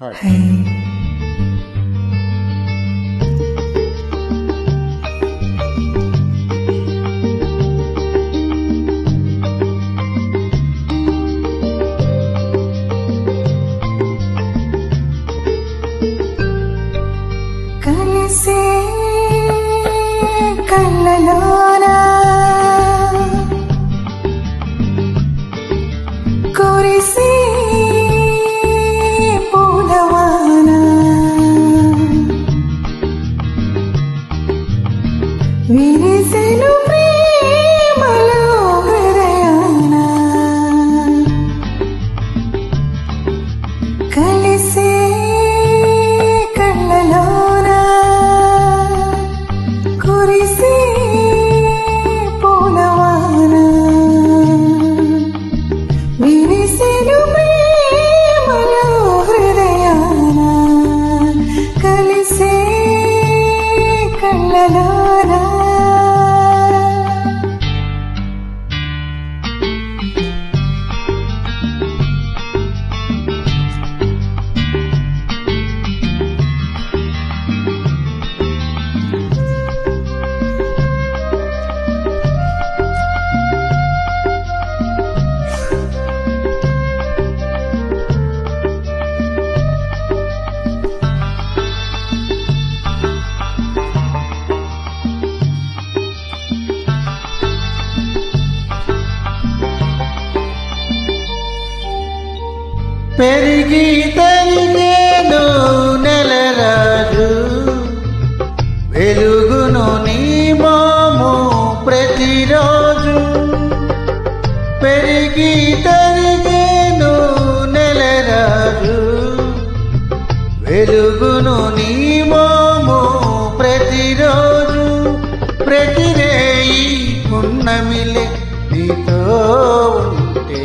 కలిసే కళ్ళలోనా కురిసే కురిసే పూలవాన పెరిగి తరిగేను నెలరాజు వెలుగును నీ మాము ప్రతిరోజు. పెరిగి తరిగేను నెలరాజు వెలుగును నీ మాము ప్రతిరోజు. ప్రతిరేయి పున్నమిలే నీతో ఉంటే.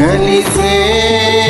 गली से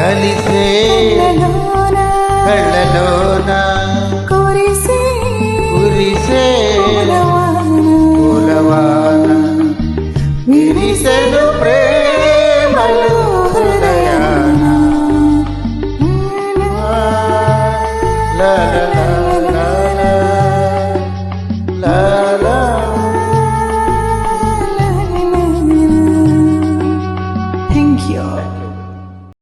కలిసే కళ్ళలోన? కురిసే? కురిసే? ప్రే